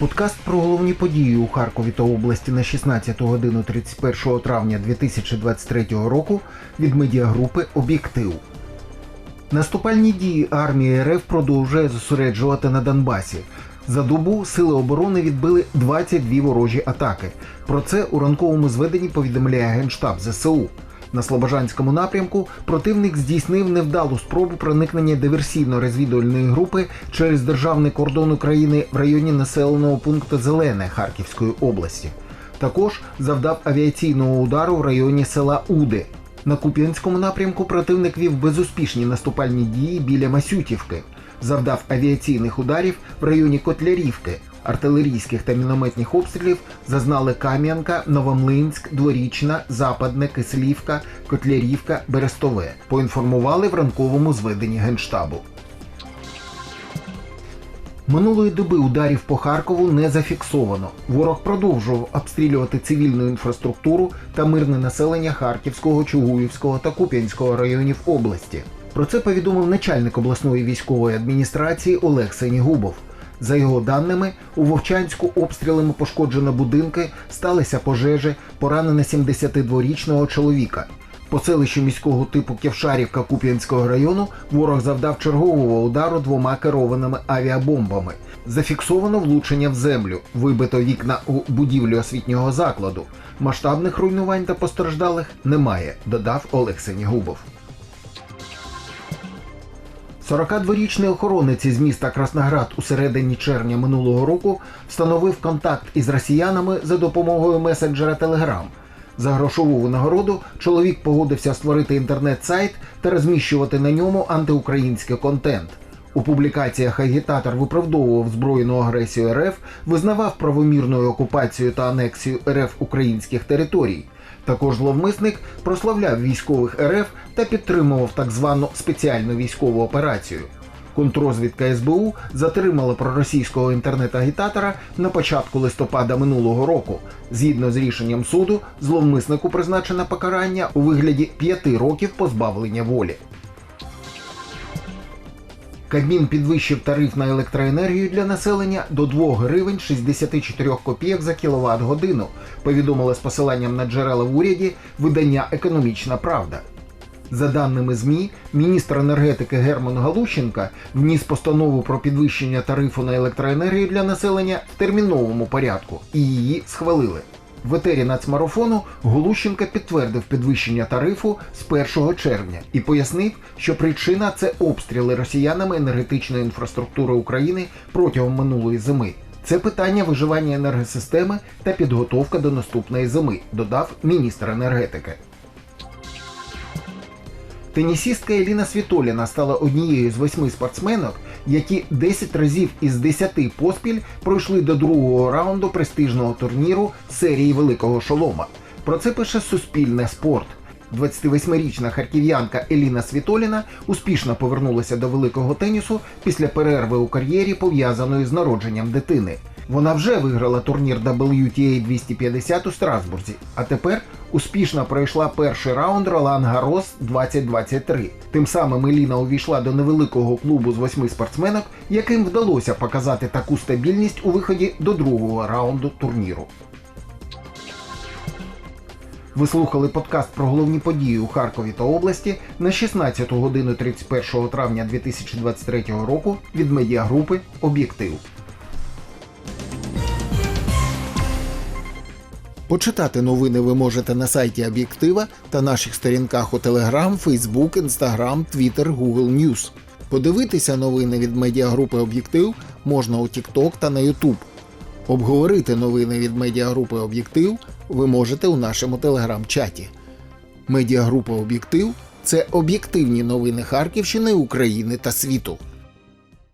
Подкаст про головні події у Харкові та області на 16 годину 31 травня 2023 року від медіагрупи Об'єктив. Наступальні дії армії РФ продовжує зосереджувати на Донбасі. За добу сили оборони відбили 22 ворожі атаки. Про це у ранковому зведенні повідомляє Генштаб ЗСУ. На Слобожанському напрямку противник здійснив невдалу спробу проникнення диверсійно-розвідувальної групи через державний кордон України в районі населеного пункту Зелене Харківської області. Також завдав авіаційного удару в районі села Уди. На Куп'янському напрямку противник вів безуспішні наступальні дії біля Масютівки, завдав авіаційних ударів в районі Котлярівки. Артилерійських та мінометних обстрілів зазнали Кам'янка, Новомлинськ, Дворічна, Западне, Кислівка, Котлярівка, Берестове. Поінформували в ранковому зведенні Генштабу. Минулої доби ударів по Харкову не зафіксовано. Ворог продовжував обстрілювати цивільну інфраструктуру та мирне населення Харківського, Чугуївського та Куп'янського районів області. Про це повідомив начальник обласної військової адміністрації Олег Сенігубов. За його даними, у Вовчанську обстрілами пошкоджено будинки, сталися пожежі, поранено 72-річного чоловіка. По селищу міського типу Ківшарівка Куп'янського району ворог завдав чергового удару двома керованими авіабомбами. Зафіксовано влучення в землю, вибито вікна у будівлі освітнього закладу. Масштабних руйнувань та постраждалих немає, додав Олег Сенігубов. 42-річний охоронець із міста Красноград у середині червня минулого року встановив контакт із росіянами за допомогою месенджера Telegram. За грошову винагороду чоловік погодився створити інтернет-сайт та розміщувати на ньому антиукраїнський контент. У публікаціях агітатор виправдовував збройну агресію РФ, визнавав правомірною окупацію та анексію РФ українських територій. Також зловмисник прославляв військових РФ та підтримував так звану спеціальну військову операцію. Контрозвідка СБУ затримала проросійського інтернет-агітатора на початку листопада минулого року. Згідно з рішенням суду, зловмиснику призначено покарання у вигляді п'яти років позбавлення волі. Кабмін підвищив тариф на електроенергію для населення до 2 гривень 64 копійок за кіловат годину, повідомила з посиланням на джерела в уряді видання Економічна Правда. За даними ЗМІ, міністр енергетики Герман Галущенка вніс постанову про підвищення тарифу на електроенергію для населення в терміновому порядку, і її схвалили. В етері нацмарафону Голущенка підтвердив підвищення тарифу з 1 червня і пояснив, що причина це обстріли росіянами енергетичної інфраструктури України протягом минулої зими. Це питання виживання енергосистеми та підготовка до наступної зими, додав міністр енергетики. Тенісістка Еліна Світоліна стала однією з восьми спортсменок, які 10 разів із 10 поспіль пройшли до другого раунду престижного турніру серії Великого Шолома. Про це пише Суспільне спорт. 28-річна харків'янка Еліна Світоліна успішно повернулася до великого тенісу після перерви у кар'єрі, пов'язаної з народженням дитини. Вона вже виграла турнір WTA 250 у Страсбурзі, а тепер успішно пройшла перший раунд Ролан Гарос 2023. Тим самим Еліна увійшла до невеликого клубу з восьми спортсменок, яким вдалося показати таку стабільність у виході до другого раунду турніру. Ви слухали подкаст про головні події у Харкові та області на 16 годину 31 травня 2023 року від медіагрупи Об'єктив. Почитати новини ви можете на сайті Об'єктива та наших сторінках у Telegram, Facebook, Instagram, Twitter, Google News. Подивитися новини від медіагрупи Об'єктив можна у TikTok та на YouTube. Обговорити новини від медіагрупи Об'єктив ви можете у нашому телеграм-чаті. Медіагрупа Об'єктив це об'єктивні новини Харківщини, України та світу.